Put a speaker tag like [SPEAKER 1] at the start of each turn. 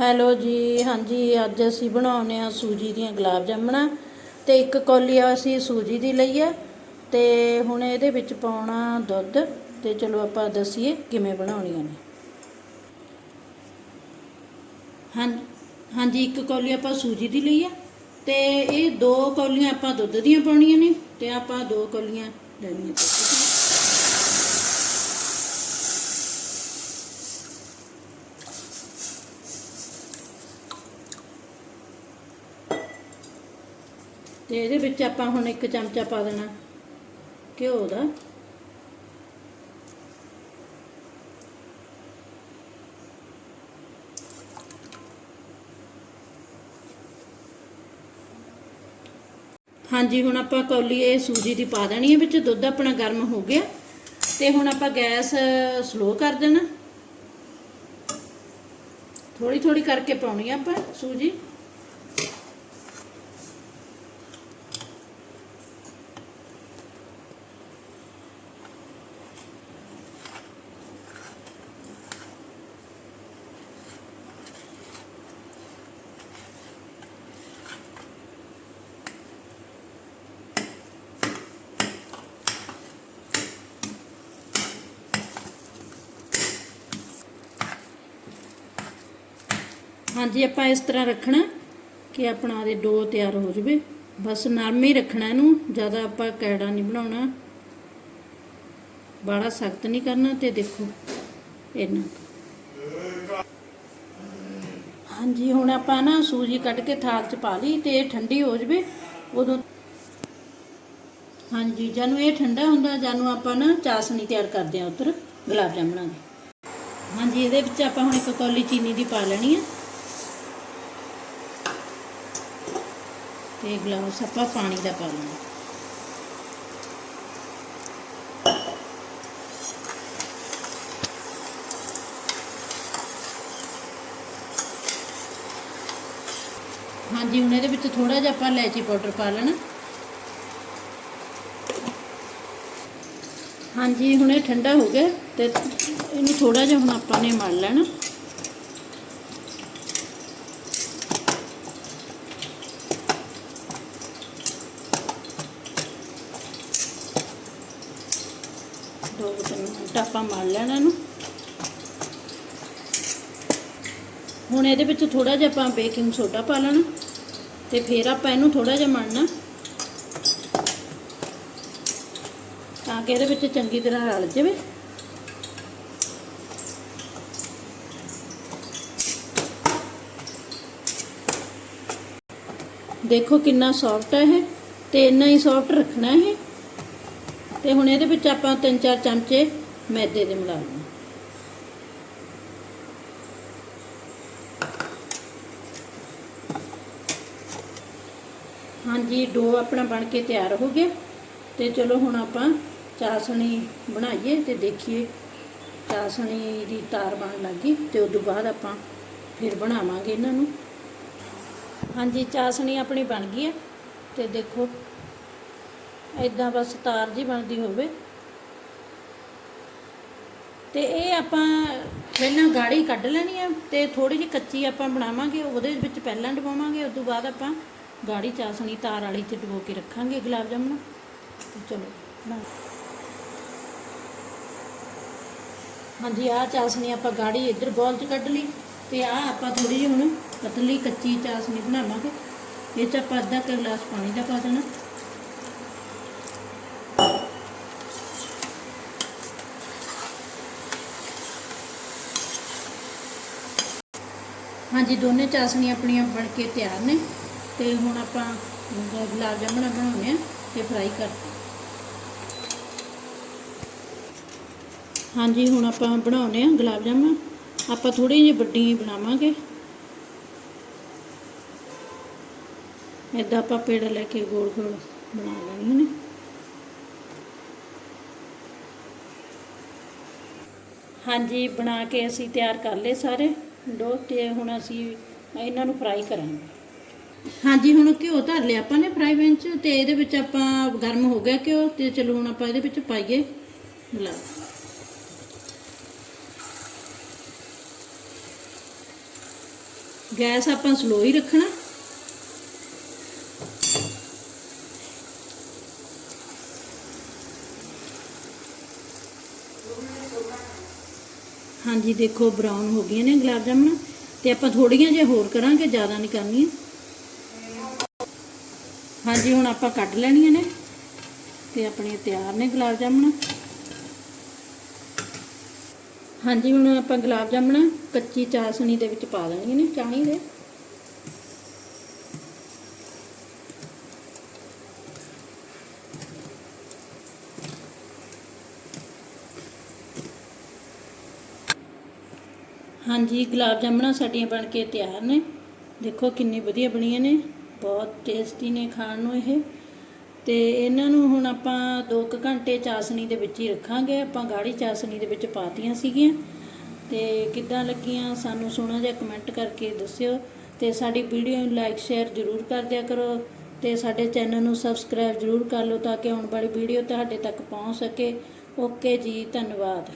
[SPEAKER 1] Hello ਜੀ, ਹਾਂਜੀ, ਅੱਜ ਅਸੀਂ ਬਣਾਉਨੇ ਆ ਸੂਜੀ ਦੀਆਂ ਗੁਲਾਬ ਜਾਮਣਾ ਤੇ ਇੱਕ ਕੌਲੀ ਅਸੀਂ ਸੂਜੀ ਦੀ ਲਈ ਆ ਤੇ ਹੁਣ ਇਹਦੇ ਵਿੱਚ ਪਾਉਣਾ ਦੁੱਧ ਤੇ ਚਲੋ ਆਪਾਂ ਦੱਸੀਏ ਕਿਵੇਂ ਬਣਾਉਣੀਆਂ ਨੇ। ਹਾਂ ਹਾਂਜੀ, ਇੱਕ ਕੌਲੀ ਆਪਾਂ ਸੂਜੀ ਦੀ ਲਈ ਆ ਤੇ ਇਹ ਦੋ ਕੌਲੀਆਂ ਆਪਾਂ ਦੁੱਧ ਦੀਆਂ ਪਾਉਣੀਆਂ ਨੇ ਤੇ ਆਪਾਂ ਦੋ ਕੌਲੀਆਂ ਲੈਣੀਆਂ ਤੇ ਇਹਦੇ ਵਿੱਚ ਆਪਾਂ ਹੁਣ ਇੱਕ ਚਮਚਾ ਪਾ ਦੇਣਾ ਘਿਓ ਦਾ। ਹਾਂਜੀ, ਹੁਣ ਆਪਾਂ ਕੌਲੀ ਇਹ ਸੂਜੀ ਦੀ ਪਾ ਦੇਣੀ ਹੈ, ਵਿੱਚ ਦੁੱਧ ਆਪਣਾ ਗਰਮ ਹੋ ਗਿਆ ਤੇ ਹੁਣ ਆਪਾਂ ਗੈਸ ਸਲੋ ਕਰ ਦੇਣਾ। ਥੋੜੀ ਥੋੜੀ ਕਰਕੇ ਪਾਉਣੀ ਆ ਆਪਾਂ ਸੂਜੀ। ਹਾਂਜੀ, ਆਪਾਂ ਇਸ ਤਰ੍ਹਾਂ ਰੱਖਣਾ ਕਿ ਆਪਣਾ ਦੇ ਡੋ ਤਿਆਰ ਹੋ ਜਵੇ। ਬਸ ਨਰਮ ਹੀ ਰੱਖਣਾ ਇਹਨੂੰ, ਜ਼ਿਆਦਾ ਆਪਾਂ ਕੈੜਾ ਨਹੀਂ ਬਣਾਉਣਾ। ਬਾੜਾ ਸਖਤ ਨਹੀਂ ਕਰਨਾ ਤੇ ਦੇਖੋ ਇਹਨਾਂ ਹਾਂਜੀ, ਹੁਣ ਆਪਾਂ ਨਾ ਸੂਜੀ ਕੱਢ ਕੇ ਥਾਲ 'ਚ ਪਾ ਲਈ ਤੇ ਇਹ ਠੰਡੀ ਹੋ ਜਵੇ। ਉਦੋਂ ਹਾਂਜੀ, ਜਾਨੂੰ ਇਹ ਠੰਡਾ ਹੁੰਦਾ ਜਦੋਂ ਆਪਾਂ ਨਾ ਚਾਸਨੀ ਤਿਆਰ ਕਰਦੇ ਆ ਉੱਧਰ, ਗੁਲਾਬ ਜਾਮਣਾਂ ਦੀ। ਹਾਂਜੀ, ਇਹਦੇ ਵਿੱਚ ਆਪਾਂ ਹੁਣ ਇੱਕ ਕੌਲੀ ਚੀਨੀ ਦੀ ਪਾ ਲੈਣੀ ਆ। ਤੇ ਗਲਾਸ ਆਪਾਂ ਪਾਣੀ ਦਾ ਪਾ ਲੈਣਾ। ਹਾਂਜੀ, ਹੁਣ ਇਹਦੇ ਵਿੱਚ ਥੋੜਾ ਜਿਹਾ ਆਪਾਂ ਇਲਾਇਚੀ ਪਾਊਡਰ ਪਾ ਲੈਣਾ। ਹਾਂਜੀ, ਹੁਣ ਇਹ ਠੰਡਾ ਹੋ ਗਿਆ ਤੇ ਇਹਨੂੰ ਥੋੜਾ ਜਿਹਾ ਹੁਣ ਆਪਾਂ ਨੇ ਮਲ ਲੈਣਾ। ਦੋ ਕੁ ਤਿੰਨ ਲੈਣਾ ਇਹਨੂੰ। ਹੁਣ ਇਹਦੇ ਵਿੱਚ ਥੋੜਾ ਜਿਹਾ ਆਪਾਂ ਬੇਕਿੰਗ ਸੋਡਾ ਪਾ ਲੈਣਾ ਤੇ ਫਿਰ ਆਪਾਂ ਇਹਨੂੰ ਥੋੜਾ ਜਿਹਾ ਮਲਣਾ ਤਾਂ ਕਿ ਇਹਦੇ ਵਿੱਚ ਚੰਗੀ ਤਰ੍ਹਾਂ ਰਲ ਜਾਵੇ। ਦੇਖੋ ਕਿੰਨਾ ਸੌਫਟ ਹੈ ਇਹ ਤੇ ਇੰਨਾ ਹੀ ਸੌਫਟ ਰੱਖਣਾ ਇਹ। ਤੇ ਹੁਣ ਇਹਦੇ ਵਿੱਚ ਆਪਾਂ ਤਿੰਨ ਚਾਰ ਚਮਚੇ ਮੈਦੇ ਦੇ ਮਿਲਾ ਲਵਾਂਗੇ। ਹਾਂਜੀ, ਡੋ ਆਪਣਾ ਬਣ ਕੇ ਤਿਆਰ ਹੋ ਗਿਆ। ਤੇ ਚਲੋ ਹੁਣ ਆਪਾਂ ਚਾਸਣੀ ਬਣਾਈਏ ਤੇ ਦੇਖੀਏ ਚਾਸਣੀ ਦੀ ਤਾਰ ਬਣ ਲੱਗੀ ਤੇ ਉਸ ਤੋਂ ਬਾਅਦ ਆਪਾਂ ਫਿਰ ਬਣਾਵਾਂਗੇ ਇਹਨਾਂ ਨੂੰ। ਹਾਂਜੀ, ਚਾਸਣੀ ਆਪਣੀ ਬਣ ਗਈ ਹੈ ਤੇ ਦੇਖੋ ਇਦਾਂ ਬਸ ਤਾਰ ਜੀ ਬਣਦੀ ਹੋਵੇ। ਤੇ ਇਹ ਆਪਾਂ ਪਹਿਲਾਂ ਗਾੜੀ ਕੱਢ ਲੈਣੀ ਆ ਤੇ ਥੋੜੀ ਜਿਹੀ ਕੱਚੀ ਆਪਾਂ ਬਣਾਵਾਂਗੇ, ਉਹਦੇ ਵਿੱਚ ਪਹਿਲਾਂ ਡਬਾਵਾਂਗੇ, ਉਸ ਤੋਂ ਬਾਅਦ ਆਪਾਂ ਗਾੜੀ ਚਾਸਣੀ ਤਾਰ ਵਾਲੀ ਚ ਡਬੋ ਕੇ ਰੱਖਾਂਗੇ ਗੁਲਾਬ ਜਾਮਣ। ਤੇ ਚਲੋ ਹਾਂਜੀ, ਆਹ ਚਾਸਣੀ ਆਪਾਂ ਗਾੜੀ ਇੱਧਰ ਬੋਲ ਚ ਕੱਢ ਲਈ ਤੇ ਆਹ ਆਪਾਂ ਥੋੜੀ ਜਿਹੀ ਹੁਣ ਪਤਲੀ ਕੱਚੀ ਚਾਸਣੀ ਬਣਾਵਾਂਗੇ। ਇਹ ਚ ਆਪਾਂ ਅੱਧਾ ਕੁ ਗਲਾਸ ਪਾਣੀ ਦਾ ਪਾ ਦੇਣਾ। ਹਾਂਜੀ, ਦੋਨੇ ਚਾਸਣੀਆਂ ਆਪਣੀਆਂ ਬਣ ਕੇ ਤਿਆਰ ਨੇ ਤੇ ਹੁਣ ਆਪਾਂ ਗੁਲਾਬ ਜਾਮਣ ਬਣਾਉਣੇ ਆ ਤੇ ਫਰਾਈ ਕਰ ਹਾਂਜੀ, ਹੁਣ ਆਪਾਂ ਬਣਾਉਣੇ ਆ ਗੁਲਾਬ ਜਾਮਣ ਆਪਾਂ ਥੋੜੀ ਜਿਹੀ ਵੱਡੀ ਬਣਾਵਾਂਗੇ। ਇਦਾਂ ਆਪਾਂ ਪੇੜ ਲੈ ਕੇ ਗੋਲ ਗੋਲ ਬਣਾ ਲੈਣੀਆਂ ਨੇ। ਹਾਂਜੀ, ਬਣਾ ਕੇ ਅਸੀਂ ਤਿਆਰ ਕਰ ਲਏ ਸਾਰੇ। ਡੋ ਤੇ ਹੁਣ ਅਸੀਂ ਇਹਨਾਂ ਨੂੰ ਫਰਾਈ ਕਰਾਂਗੇ। ਹਾਂਜੀ, ਹੁਣ ਘਿਓ ਧਰ ਲਿਆ ਆਪਾਂ ਨੇ ਫਰਾਈ ਪੈਨ 'ਚ ਤੇ ਇਹਦੇ ਵਿੱਚ ਆਪਾਂ ਗਰਮ ਹੋ ਗਿਆ ਘਿਓ ਤੇ ਚਲੋ ਹੁਣ ਆਪਾਂ ਇਹਦੇ ਵਿੱਚ ਪਾਈਏ ਗੁਲਾਬ ਗੈਸ ਆਪਾਂ ਸਲੋ ਹੀ ਰੱਖਣਾ। ਹਾਂਜੀ, ਦੇਖੋ ਬਰਾਊਨ ਹੋ ਗਈਆਂ ਨੇ ਗੁਲਾਬ ਜਾਮਣ। ਤੇ ਆਪਾਂ ਥੋੜੀਆਂ ਜਿਹਾ ਹੋਰ ਕਰਾਂਗੇ, ਜ਼ਿਆਦਾ ਨਹੀਂ ਕਰਨੀਆਂ। ਹਾਂਜੀ, ਹੁਣ ਆਪਾਂ ਕੱਢ ਲੈਣੀਆਂ ਨੇ। ਤੇ ਆਪਣੀਆਂ ਤਿਆਰ ਨੇ ਗੁਲਾਬ ਜਾਮਣ। ਹਾਂਜੀ, ਹੁਣ ਆਪਾਂ ਗੁਲਾਬ ਜਾਮਣ ਕੱਚੀ ਚਾਸ਼ਣੀ ਦੇ ਵਿੱਚ ਪਾ ਦੇਣੀਆਂ ਨੇ, ਚਾਹੀ ਦੇ। ਹਾਂਜੀ, ਗੁਲਾਬ ਜਾਮਣਾਂ ਸਾਡੀਆਂ ਬਣ ਕੇ ਤਿਆਰ ਨੇ। ਦੇਖੋ ਕਿੰਨੀ ਵਧੀਆ ਬਣੀਆਂ ਨੇ। ਬਹੁਤ ਟੇਸਟੀ ਨੇ ਖਾਣ ਨੂੰ ਇਹ। ਤੇ ਇਹਨਾਂ ਨੂੰ ਹੁਣ ਆਪਾਂ 2 ਘੰਟੇ ਚਾਸਣੀ ਦੇ ਵਿੱਚ ਹੀ ਰੱਖਾਂਗੇ। ਆਪਾਂ ਗਾੜੀ ਚਾਸਣੀ ਦੇ ਵਿੱਚ ਪਾਤੀਆਂ ਸੀਗੀਆਂ। ਤੇ ਕਿੱਦਾਂ ਲੱਗੀਆਂ ਸਾਨੂੰ ਸੋਹਣਾ ਜਿਹਾ ਕਮੈਂਟ ਕਰਕੇ ਦੱਸਿਓ। ਤੇ ਸਾਡੀ ਵੀਡੀਓ ਨੂੰ ਲਾਈਕ ਸ਼ੇਅਰ ਜ਼ਰੂਰ ਕਰ ਦਿਆ ਕਰੋ। ਤੇ ਸਾਡੇ ਚੈਨਲ ਨੂੰ ਸਬਸਕ੍ਰਾਈਬ ਜ਼ਰੂਰ ਕਰ ਲਓ ਤਾਂ ਕਿ ਆਉਣ ਵਾਲੀ ਵੀਡੀਓ ਤੁਹਾਡੇ ਤੱਕ ਪਹੁੰਚ ਸਕੇ। ਓਕੇ ਜੀ, ਧੰਨਵਾਦ।